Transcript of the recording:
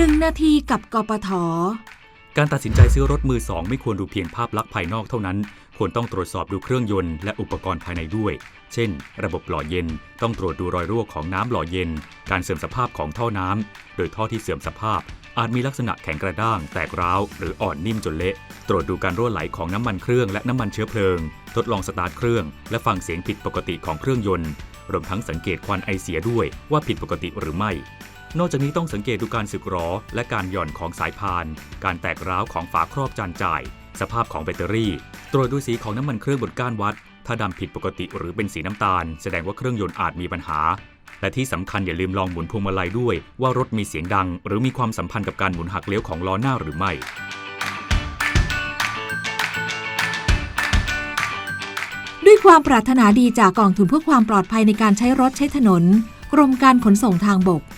1 นาทีกับกปท การตัดสินใจซื้อรถมือสองไม่ควรดูเพียงภาพลักษณ์ภายนอกเท่านั้น ควรต้องตรวจสอบดูเครื่องยนต์และอุปกรณ์ภายในด้วย เช่น ระบบหล่อเย็น ต้องตรวจดูรอยรั่วของน้ำหล่อเย็น การเสื่อมสภาพของท่อน้ำ โดยท่อที่เสื่อมสภาพ อาจมีลักษณะแข็งกระด้าง แตกร้าว หรืออ่อนนิ่มจนเละ ตรวจดูการรั่วไหลของน้ำมันเครื่องและน้ำมันเชื้อเพลิง ทดลองสตาร์ทเครื่อง และฟังเสียงผิดปกติของเครื่องยนต์ รวมทั้งสังเกตควันไอเสียด้วยว่าผิดปกติหรือไม่ นอกจากนี้ต้องสังเกตดูการสึกหรอ และการหย่อนของสายพาน การแตกร้าวของฝาครอบจานจ่าย สภาพของแบตเตอรี่ ตรวจดูสีของน้ำมันเครื่องบนก้านวัด ถ้าดำผิดปกติหรือเป็นสีน้ำตาล แสดงว่าเครื่องยนต์อาจมีปัญหา และที่สำคัญอย่าลืมลองหมุนพวงมาลัยด้วย ว่ารถมีเสียงดัง หรือมีความสัมพันธ์กับการหมุนหักเลี้ยวของล้อหน้าหรือไม่ด้วยความปรารถนาดีจากกองทุนเพื่อความปลอดภัยในการใช้รถใช้ถนน กรมการขนส่งทางบก